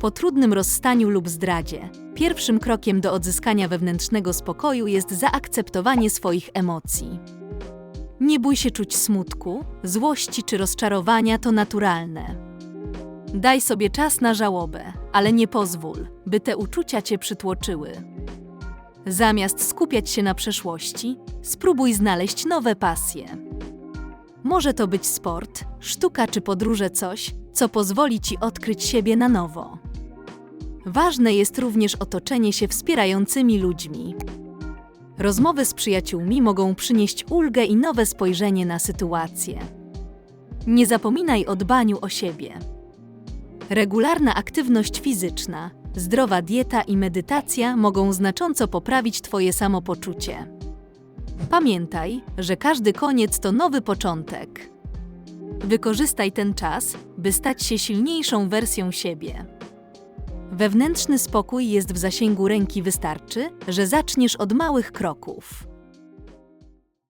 Po trudnym rozstaniu lub zdradzie, pierwszym krokiem do odzyskania wewnętrznego spokoju jest zaakceptowanie swoich emocji. Nie bój się czuć smutku, złości czy rozczarowania, to naturalne. Daj sobie czas na żałobę, ale nie pozwól, by te uczucia cię przytłoczyły. Zamiast skupiać się na przeszłości, spróbuj znaleźć nowe pasje. Może to być sport, sztuka czy podróże coś, co pozwoli ci odkryć siebie na nowo. Ważne jest również otoczenie się wspierającymi ludźmi. Rozmowy z przyjaciółmi mogą przynieść ulgę i nowe spojrzenie na sytuację. Nie zapominaj o dbaniu o siebie. Regularna aktywność fizyczna, zdrowa dieta i medytacja mogą znacząco poprawić Twoje samopoczucie. Pamiętaj, że każdy koniec to nowy początek. Wykorzystaj ten czas, by stać się silniejszą wersją siebie. Wewnętrzny spokój jest w zasięgu ręki, wystarczy, że zaczniesz od małych kroków.